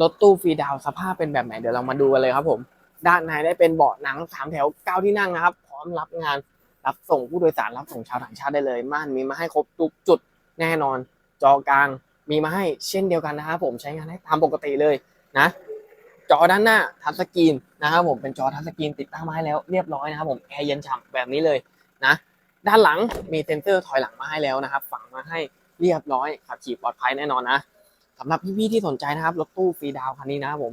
รถตู้ฟรีดาวสภาพเป็นแบบไหนเดี๋ยวเรามาดูกันเลยครับผม ด้านในได้เป็นเบาะหนังสามแถวเก้าที่นั่งนะครับ พร้อมรับงานรับส่งผู้โดยสารรับส่งชาวต่างชาติได้เลย ม่านมีมาให้ครบทุกจุดแน่นอน จอกลางมีมาให้เช่นเดียวกันนะครับผมใช้งานได้ตามปกติเลยนะจอด้านหน้าทัชสกรีนนะครับผมเป็นจอทัชสกรีนติดตั้งมาแล้วเรียบร้อยนะครับผมแอร์เย็นฉ่ำแบบนี้เลยนะด้านหลังมีเซ็นเซอร์ถอยหลังมาให้แล้วนะครับ ฝังมาให้เรียบร้อยขับขี่ปลอดภัยแน่นอนนะ สำหรับพี่ๆที่สนใจนะครับรถตู้ฟรีดาวคันนี้นะครับผม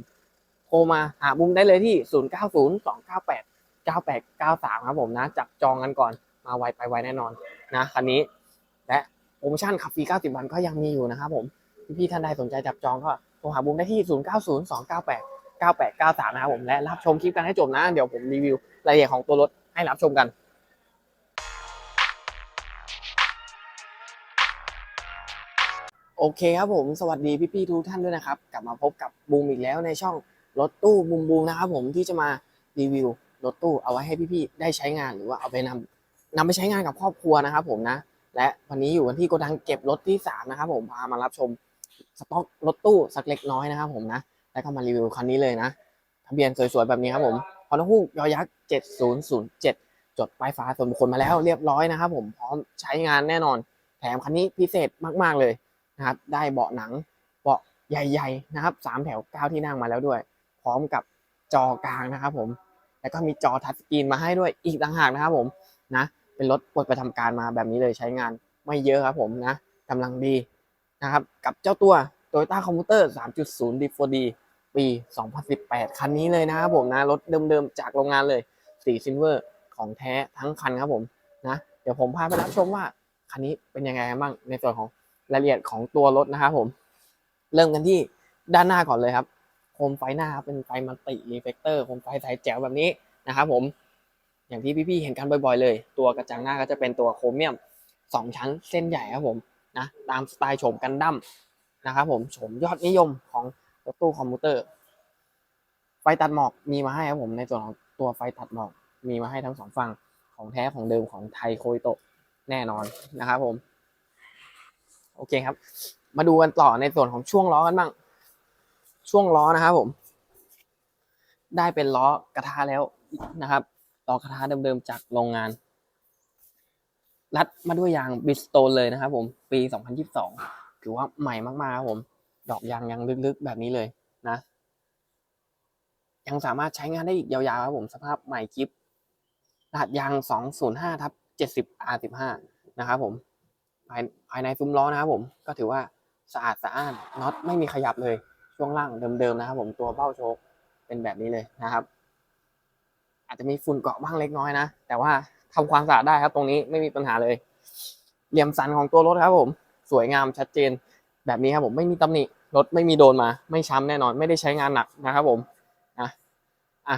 โทรมาหาบุ้มได้เลยที่ 0 9 0 2 9 8 9 8 9 3 ครับผมนะ จับจองกันก่อนมาไวไปไวแน่นอนนะคันนี้ และโปรโมชั่นขับฟรี 90 วันก็ยังมีอยู่นะครับผมพี่ๆท่านใดสนใจจับจองก็โทรหาบุ้มได้ที่ 0 9 0 2 9 8 9893 นะครับผมและรับชมคลิปกันให้จบนะ เดี๋ยวผมรีวิวรายละเอียดของตัวรถให้รับชมกัน โอเคครับผมสวัสดีพี่ๆทุกท่านด้วยนะครับ กลับมาพบกับบูมอีกแล้วในช่องรถตู้บูมบูมนะครับผมที่จะมารีวิวรถตู้เอาไว้ให้พี่ๆได้ใช้งานหรือว่าเอาไปนำนำไปใช้งานกับครอบครัวนะครับผมนะ และวันนี้อยู่กันที่โกดังเก็บรถที่สามนะครับผมพามารับชมสต็อกรถตู้สักเล็กน้อยนะครับผมนะแล้วก็มารีวิวคันนี้เลยนะทะเบียนสวยๆแบบนี้ครับผมฮอนด้าฮูกยอยักษ์7007 จดป้ายฟ้าส่วนบุคคลมาแล้วเรียบร้อยนะครับผมพร้อมใช้งานแน่นอนแถมคันนี้พิเศษมากๆเลย นะครับ ได้เบาะหนังเบาะใหญ่ๆนะครับสามแถวเก้าที่นั่งมาแล้วด้วย พร้อมกับจอกลางนะครับผม แล้วก็มีจอทัชสกรีนมาให้ด้วยอีกต่างหากนะครับผมนะเป็นรถปลดประจำการมาแบบนี้เลยใช้งานไม่เยอะครับผมนะกำลังดีนะครับกับเจ้าตัว Toyota Commuter 3.0 D4D ปี 2018 คันนี้เลยนะครับผมนะรถเดิมๆ จากโรงงานเลยสีซิลเวอร์ของแท้ทั้งคันครับผมนะเดี๋ยวผมพาไปรับชมว่าคันนี้เป็นยังไงบ้างในส่วนของ รายละเอียดของตัวรถนะครับผม เริ่มกันที่ด้านหน้าก่อนเลยครับ โคมไฟหน้าครับเป็นไฟมัลติรีเฟกเตอร์โคมไฟสายแจ๋วแบบนี้นะครับผม อย่างที่พี่ๆเห็นกันบ่อย ๆ เลย ตัวกระจังหน้าก็จะเป็นตัวโครเมียมสองชั้นเส้นใหญ่ครับผมนะตามสไตล์โฉมกันดั้มนะครับผมโฉมยอดนิยมของรถตู้คอมพิวเตอร์ ไฟตัดหมอกมีมาให้ครับผมในส่วนของตัวไฟตัดหมอกมีมาให้ทั้งสองฝั่งของแท้ของเดิมของไทยโคยโตะแน่นอนนะครับผม โอเคครับ มาดูกันต่อในส่วนของช่วงล้อกันบ้าง ช่วงล้อนะครับผม ได้เป็นล้อกระทะแล้วนะครับล้อกระทะเดิมๆจากโรงงาน รัดมาด้วยยางบิสโตนเลยนะครับ ผมปี 2022 ถือว่าใหม่มากๆครับผม ดอกยางยังลึกๆแบบนี้เลยนะ ยังสามารถใช้งานได้อีกยาวๆครับผมสภาพใหม่กิฟรหัสยาง 205ทับ70 R15 นะครับผม ภายภายในซุ้มล้อนะครับผมก็ถือว่าสะอาดสะอ้านน็อตไม่มีขยับเลยช่วงล่างเดิมๆนะครับ ผมตัวเบ้าโชคเป็นแบบนี้เลยนะครับ อาจจะมีฝุ่นเกาะบ้างเล็กน้อยนะแต่ว่าทำความสะอาดได้ครับ ตรงนี้ไม่มีปัญหาเลยเหลี่ยมสันของตัวรถครับ ผม สวยงามชัดเจน แบบนี้ครับผมไม่มีตำหนิรถไม่มีโดนมา ไม่ช้ำแน่นอน ไม่ได้ใช้งานหนักนะครับผมนะอะ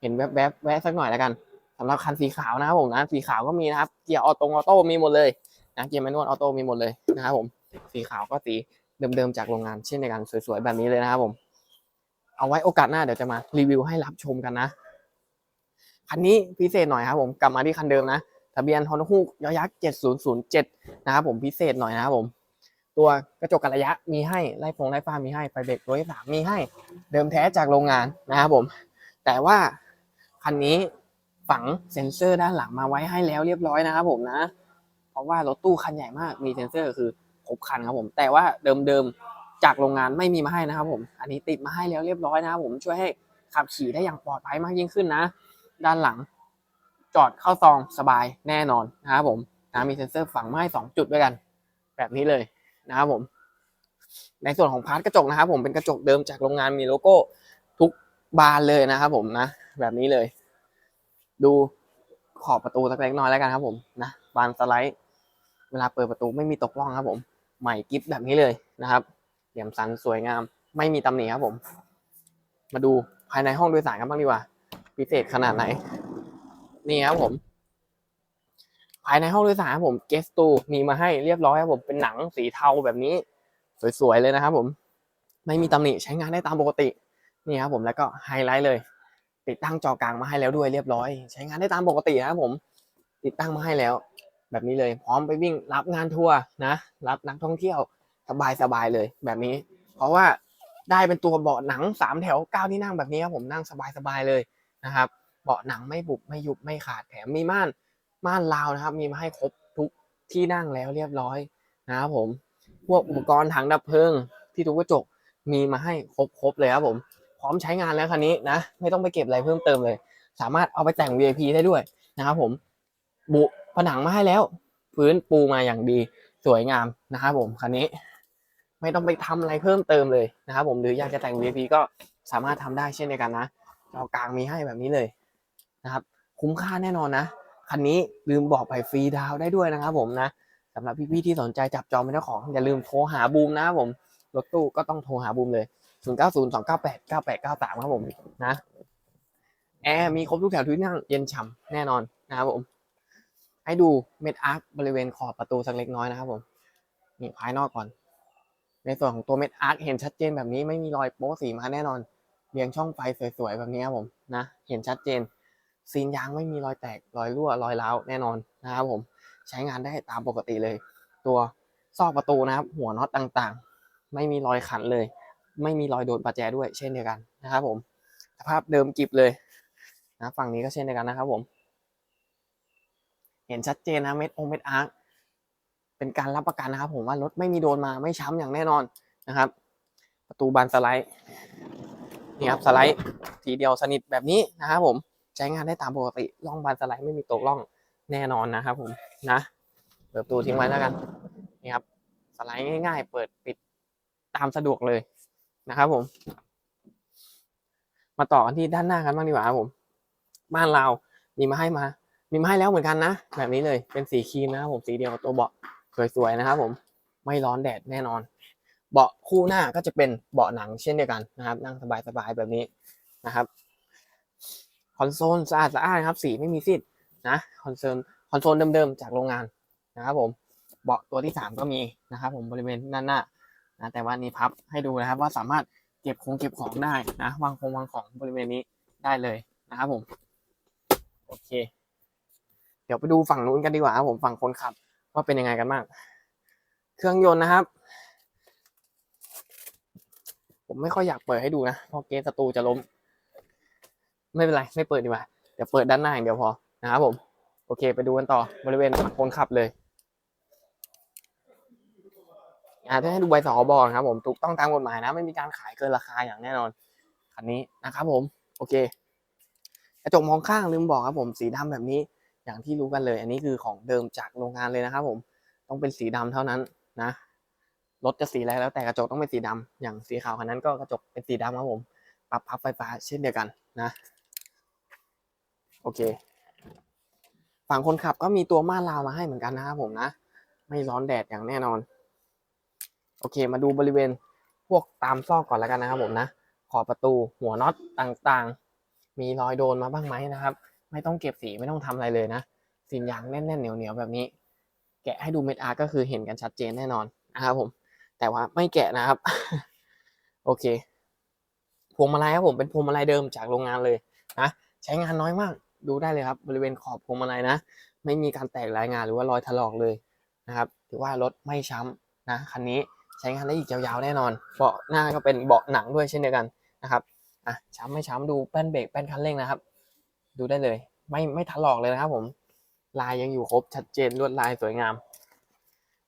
เห็นแวบๆแวะสักหน่อยแล้วกันสำหรับคันสีขาวนะครับผมนะสีขาวก็มีนะครับเกียร์ออโตงออโต้มีหมดเลย นะเกียร์แมนนวลออโต้มีหมดเลยนะครับผม สีขาวก็สีเดิมๆจากโรงงานเช่นเดียวกันสวยๆแบบนี้เลยนะครับผม เอาไว้โอกาสหน้าเดี๋ยวจะมารีวิวให้รับชมกันนะคันนี้พิเศษหน่อยครับผมกลับมาที่คันเดิมนะทะเบียนฮอนฮูกยอยักษ์7007นะครับผมพิเศษหน่อยนะครับผม ตัวกระจกกันระยะมีให้ไล่ฟงไล่ฟ้ามีให้ไฟเบรกร้อยสามมีให้เดิมแท้จากโรงงานนะครับผม แต่ว่าคันนี้ฝังเซ็นเซอร์ด้านหลังมาไว้ให้แล้วเรียบร้อยนะครับผมนะ ราะว่ารถตู้คันใหญ่มากมีเซ็นเซอร์คือครบคันครับผม แต่ว่าเดิมๆจากโรงงานไม่มีมาให้นะครับผม อันนี้ติดมาให้แล้วเรียบร้อยนะครับผมช่วยให้ขับขี่ได้อย่างปลอดภัยมากยิ่งขึ้นนะ ด้านหลังจอดเข้าซองสบายแน่นอนนะครับผมนะมีเซ็นเซอร์ฝังไม้สองจุดด้วยกัน แบบนี้เลยนะครับผม ในส่วนของพาร์ทกระจกนะครับผมเป็นกระจกเดิมจากโรงงานมีโลโก้ทุกบานเลยนะครับผมนะ แบบนี้เลย ดูขอบประตูสักเล็กน้อยแล้วกันครับผมนะบานสไลด์ เวลาเปิดประตูไม่มีตกล่องครับผมใหม่กิฟแบบนี้เลยนะครับ เหลี่ยมสันสวยงาม ไม่มีตำหนิครับผม มาดูภายในห้องโดยสารกันบ้างดีกว่า พิเศษขนาดไหน นี่ครับผม ภายในห้องโดยสารครับผมเกสตูมีมาให้เรียบร้อยครับผมเป็นหนังสีเทาแบบนี้ สวยๆเลยนะครับผม ไม่มีตำหนิใช้งานได้ตามปกติ นี่ครับผมแล้วก็ไฮไลท์เลย ติดตั้งจอกลางมาให้แล้วด้วยเรียบร้อย ใช้งานได้ตามปกตินะครับผม ติดตั้งมาให้แล้ว แบบนี้เลยพร้อมไปวิ่งรับงานทัวร์นะรับนักท่องเที่ยวสบายๆเลยแบบนี้ เพราะว่าได้เป็นตัวเบาะหนังสามแถวเก้าที่นั่งแบบนี้ครับผมนั่งสบายๆเลยนะครับเบาะหนังไม่บุบไม่ยุบไม่ขาดแถมมีม่านม่านลาวนะครับ มีมาให้ครบทุกที่นั่งแล้วเรียบร้อยนะครับผมพวกอุปกรณ์ถังดับเพลิงที่ทุกกระจกมีมาให้ครบๆเลยครับผม พร้อมใช้งานแล้วคันนี้นะ ไม่ต้องไปเก็บอะไรเพิ่มเติมเลย สามารถเอาไปแต่ง VIP ได้ด้วยนะครับผมบุ ผนังมาให้แล้ว พื้นปูมาอย่างดีสวยงามนะครับผมคันนี้ ไม่ต้องไปทำอะไรเพิ่มเติมเลยนะครับผมหรืออยากจะแต่ง VIP ก็สามารถทำได้เช่นเดียวกันนะจอกลางมีให้แบบนี้เลยนะครับ คุ้มค่าแน่นอนนะคันนี้ลืมบอกไปฟรีดาวได้ด้วยนะครับผมนะสำหรับพี่ๆที่สนใจจับจองเป็นเจ้าของอย่าลืมโทรหาบูมนะครับผมรถตู้ก็ต้องโทรหาบูมเลย 0 9 0 2 9 8 9 8 9 3 ครับผมนะแอร์มีครบทุกแถวทุกนั่งเย็นฉ่ำแน่นอนนะครับผม ให้ดูเม็ดอาร์คบริเวณขอบประตูสักเล็กน้อยนะครับผมนี่ภายนอกก่อน ในส่วนของตัวเม็ดอาร์คเห็นชัดเจนแบบนี้ไม่มีรอยโป๊สีมาแน่นอนเรียงช่องไฟสวยๆแบบนี้ครับผมนะ เห็นชัดเจนซีนยางไม่มีรอยแตกรอยรั่วรอยร้าวแน่นอนนะครับผมใช้งานได้ตามปกติเลย ตัวซอกประตูนะครับ หัวน็อตต่างๆ ไม่มีรอยขันเลย ไม่มีรอยโดนประแจด้วยเช่นเดียวกันนะครับผมสภาพเดิมกิบเลยนะฝั่งนี้ก็เช่นเดียวกันนะครับผม เห็นชัดเจนนะเม็ดองเม็ดอาร์คเป็นการรับประกันนะครับ ผมว่ารถไม่มีโดนมาไม่ช้ำอย่างแน่นอนนะครับ ประตูบานสไลด์นี่ครับสไลด์ทีเดียวสนิทแบบนี้นะครับผมใช้งานได้ตามปกติล่องบานสไลด์ไม่มีตกล่องแน่นอนนะครับผมนะเปิดประตูทิ้งไว้แล้วกันนี่ครับสไลด์ง่ายๆ เปิดปิดตามสะดวกเลยนะครับผม มาต่อกันที่ด้านหน้ากันบ้างดีกว่าครับผม บ้านเรามีมาให้มา มีมาให้แล้วเหมือนกันนะ แบบนี้เลยเป็นสีครีมนะครับผมสีเดียวกับตัวเบาะสวยๆนะครับผมไม่ร้อนแดดแน่นอน เบาะคู่หน้าก็จะเป็นเบาะหนังเช่นเดียวกันนะครับ นั่งสบายๆแบบนี้นะครับคอนโซลสะอาดสะอาดครับ สีไม่มีซีดนะคอนโซลคอนโซลเดิมๆจากโรงงานนะครับผมเบาะตัวที่สามก็มีนะครับ ผมบริเวณด้านหน้านะแต่ว่านี้พับให้ดูนะครับ ว่าสามารถเก็บของเก็บของได้นะวางของวางของบริเวณนี้ได้เลยนะครับผมโอเค เดี๋ยวไปดูฝั่งนู้นกันดีกว่าครับผมฝั่งคนขับ ว่าเป็นยังไงกันบ้างเครื่องยนต์นะครับ ผมไม่ค่อยอยากเปิดให้ดูนะเพราะเกสศัตรูจะล้ม ไม่เป็นไรไม่เปิดดีกว่าเดี๋ยวเปิดด้านหน้าอย่างเดียวพอนะครับผมโอเค ไปดูกันต่อบริเวณฝั่งคนขับเลยอ่าถ้าให้ดูใบสอบอนครับ ผมถูกต้องตามกฎหมายนะ ไม่มีการขายเกินราคาอย่างแน่นอนคันนี้นะครับผม โอเค กระจกมองข้างลืมบอกครับผมสีดำแบบนี้ อย่างที่รู้กันเลย อันนี้คือของเดิมจากโรงงานเลยนะครับ ผมต้องเป็นสีดำเท่านั้นนะรถจะสีอะไรแล้วแต่กระจกต้องเป็นสีดำอย่างสีขาวคันนั้นก็กระจกเป็นสีดำครับผมปรับพับไฟฟ้าเช่นเดียวกันนะโอเค ฝั่งคนขับก็มีตัวม่านราวมาให้เหมือนกันนะครับผมนะ ไม่ร้อนแดดอย่างแน่นอน โอเค มาดูบริเวณพวกตามซอกก่อนแล้วกันนะครับผมนะ ขอบประตูหัวน็อตต่างๆ มีรอยโดนมาบ้างไหมนะครับ ไม่ต้องเก็บสีไม่ต้องทำอะไรเลยนะสียางแน่นๆเหนียวๆแบบนี้ แกะให้ดูเม็ดอาร์ก็คือเห็นกันชัดเจนแน่นอนนะครับผม แต่ว่าไม่แกะนะครับ โอเคพวงมาลัยครับผมเป็นพวงมาลัยเดิมจากโรงงานเลยนะใช้งานน้อยมากดูได้เลยครับ บริเวณขอบพวงมาลัยนะ ไม่มีการแตกรายงานหรือว่ารอยถลอกเลยนะครับถือว่ารถไม่ช้ำนะคันนี้ใช้งานได้อีกยาวๆแน่นอน เบาะหน้าก็เป็นเบาะหนังด้วยเช่นเดียวกันนะครับอะช้ำไม่ช้ำดูแป้นเบรกแป้นคันเร่งนะครับ ดูได้เลย ไม่ไม่ถลอกเลยนะครับผม ลายยังอยู่ครบชัดเจนลวดลายสวยงาม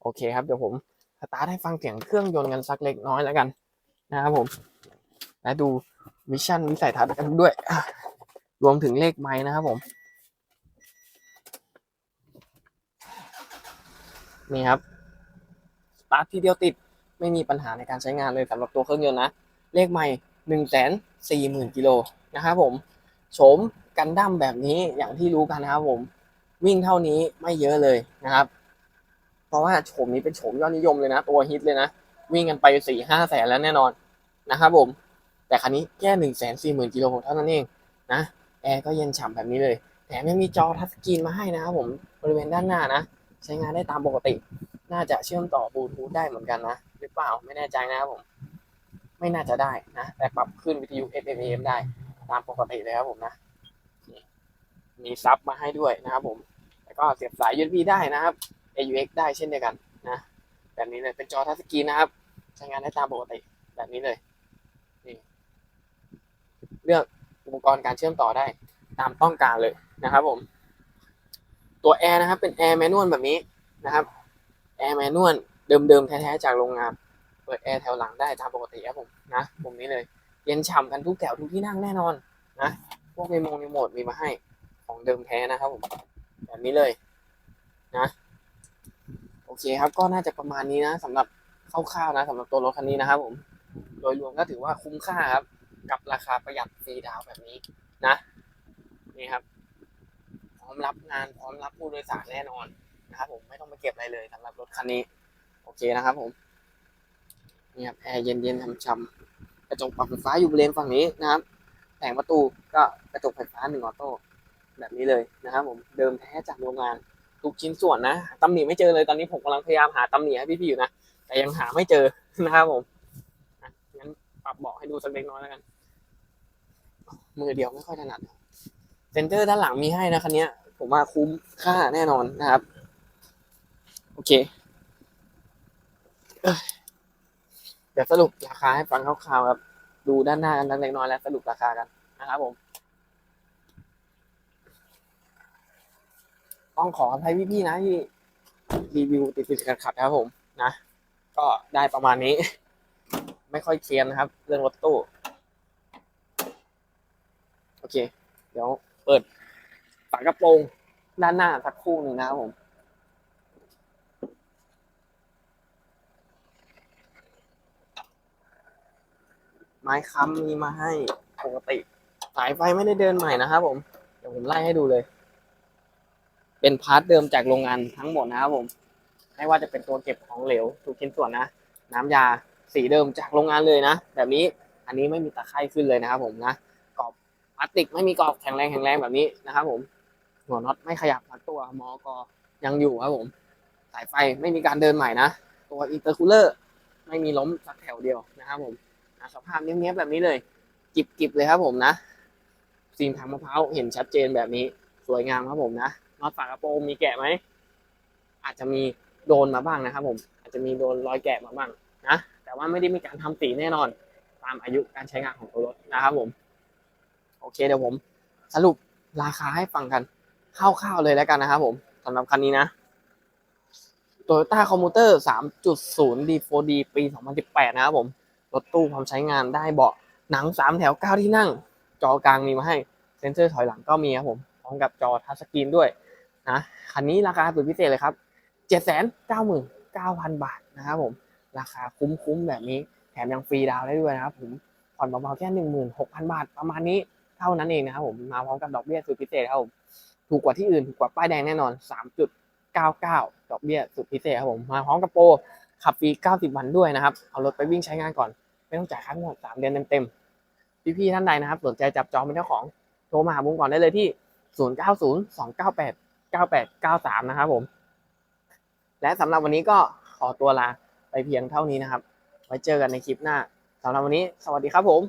โอเคครับเดี๋ยวผมสตาร์ทให้ฟังเสียงเครื่องยนต์กันสักเล็กน้อยแล้วกัน นะครับผมและดูมิชชั่นวิสัยทัศน์กันด้วย รวมถึงเลขไม้นะครับผม นี่ครับสตาร์ททีเดียวติดไม่มีปัญหาในการใช้งานเลยสำหรับตัวเครื่องยนต์นะ เลขไม้หนึ่งแสนสี่หมื่นกิโลนะครับผม โฉมกันดั้มแบบนี้อย่างที่รู้กันนะครับผมวิ่งเท่านี้ไม่เยอะเลยนะครับ เพราะว่าโฉมนี้เป็นโฉมยอดนิยมเลยนะ ตัวฮิตเลยนะ วิ่งกันไปสี่ห้าแสนแล้วแน่นอนนะครับผม แต่คันนี้แค่หนึ่งแสนสี่หมื่นกิโลเท่านั้นเองนะแอร์ก็เย็นฉ่ำแบบนี้เลย แถมยังมีจอทัชสกรีนมาให้นะครับผมบริเวณด้านหน้านะ ใช้งานได้ตามปกติ น่าจะเชื่อมต่อบลูทูธได้เหมือนกันนะ หรือเปล่าไม่แน่ใจนะครับผม ไม่น่าจะได้นะ แต่ปรับขึ้นวิทยุ FM AM ได้ ตามปกติเลยครับผมนะ มีซับมาให้ด้วยนะครับผม แล้วก็เสียบสาย USB ได้นะครับ AUX ได้เช่นเดียวกันนะ แบบนี้เลยเป็นจอทัชสกรีนนะครับ ใช้งานได้ตามปกติแบบนี้เลยลือกอุปกรณ์การเชื่อมต่อได้ตามต้องการเลยนะครับผม ตัวแอร์นะครับ เป็นแอร์แมนนวลแบบนี้นะครับแอร์แมนนวลเดิมๆแท้ๆจากโรงงาน เปิดแอร์แถวหลังได้ตามปกติครับผมนะมุมนี้เลย ย็นฉ่ำกันทุกแถวทุกที่นั่งแน่นอนนะพวกรีโมงรีโมทมีมาให้ของเดิมแท้นะครับผมแบบนี้เลยนะโอเคครับก็น่าจะประมาณนี้นะสำหรับคร่าวๆนะสำหรับตัวรถคันนี้นะครับ ผม โดยรวมก็ถือว่าคุ้มค่าครับ กับราคาประหยัดฟรีดาวน์แบบนี้นะนี่ครับพร้อมรับงานพร้อมรับผู้โดยสารแน่นอนนะครับผมไม่ต้องไปเก็บอะไรเลยสำหรับรถคันนี้ โอเคนะครับผมนี่ครับแอร์เย็นๆช่ำๆ กระจกปรับไฟฟ้าอยู่บริเวณฝั่งนี้นะครับแผงประตูก็กระจกไฟฟ้าหนึ่งออโต้แบบนี้เลยนะครับผมเดิมแท้จากโรงงานทุกชิ้นส่วนนะตำหนิไม่เจอเลยตอนนี้ผมกำลังพยายามหาตำหนิให้พี่ๆอยู่นะ แต่ยังหาไม่เจอนะครับผมงั้นปรับเบาะให้ดูสักเล็กน้อยแล้วกัน มือเดียวไม่ค่อยถนัดเซนเตอร์ด้านหลังมีให้นะคันนี้ผมว่าคุ้มค่าแน่นอนนะครับ โอเค ดี๋ยวสรุปราคาให้ฟังคร่าวๆครับ ดูด้านหน้ากันสักเล็กน้อยแล้วสรุปราคากันนะครับผม ต้องขออภัยพี่ๆนะที่รีวิวติดติดขัดขัดครับผมนะ ก็ได้ประมาณนี้ ไม่ค่อยเคลียร์นะครับ เรื่องรถตู้ โอเค เดี๋ยวเปิดฝากระโปรงด้านหน้าสักครู่หนึ่งนะครับผม ไม้ค้ำมีมาให้ปกติ สายไฟไม่ได้เดินใหม่นะครับผม เดี๋ยวผมไล่ให้ดูเลย เป็นพาร์ทเดิมจากโรงงานทั้งหมดนะครับผม ไม่ว่าจะเป็นตัวเก็บของเหลวทุกชิ้นส่วนนะ น้ำยาสีเดิมจากโรงงานเลยนะ แบบนี้อันนี้ไม่มีตะไคร่ขึ้นเลยนะครับผมนะกรอบพลาสติกไม่มีกรอบแข็งแรงแข็งแรงแบบนี้นะครับผม หัวน็อตไม่ขยับทั้งตัวมอกยังอยู่ครับผม สายไฟไม่มีการเดินใหม่นะ ตัวอินเตอร์คูลเลอร์ไม่มีล้มสักแถวเดียวนะครับผม สภาพเนี้ยๆแบบนี้เลยจิบๆเลยครับผมนะซีนทางมะพร้าวเห็นชัดเจนแบบนี้สวยงามครับผมนะน็อตฝากระโปรงมีแกะไหมอาจจะมีโดนมาบ้างนะครับ ผม อาจจะมีโดนรอยแกะมาบ้างนะแต่ว่าไม่ได้มีการทำสีแน่นอน ตามอายุการใช้งานของตัวรถนะครับผม โอเคเดี๋ยวผม สรุปราคาให้ฟังกันคร่าวๆเลยแล้วกันนะครับผมสำหรับคันนี้นะ Toyota Commuter 3.0 D4D ปี 2018 นะครับผม รถตู้พร้อมใช้งานได้เบาะหนัง3แถว9ที่นั่ง จอกลางมีมาให้เซ็นเซอร์ถอยหลังก็มีครับผมพร้อมกับจอทัชสกรีนด้วยนะคันนี้ราคาสุดพิเศษเลยครับ799,000บาทนะครับผม ราคาคุ้มๆแบบนี้แถมยังฟรีดาวได้ด้วยนะครับผมผ่อนเบาๆแค่16,000บาทประมาณนี้เท่านั้นเองนะครับผมมาพร้อมกับดอกเบี้ยสุดพิเศษครับผมถูกกว่าที่อื่นถูกกว่าป้ายแดงแน่นอน 3.99 ดอกเบี้ยสุดพิเศษครับผมมาพร้อมกับโปร ขับฟรี 90 วันด้วยนะครับ เอารถไปวิ่งใช้งานก่อน ไม่ต้องจ่ายค่างวด3เดือนเต็มๆ พี่ๆท่านใดนะครับ สนใจจับจองเป็นเจ้าของโทรมาหาบุ้งก่อนได้เลยที่ 0902989893 นะครับผม และสำหรับวันนี้ก็ขอตัวลาไปเพียงเท่านี้นะครับ ไว้เจอกันในคลิปหน้าสำหรับวันนี้ สวัสดีครับผม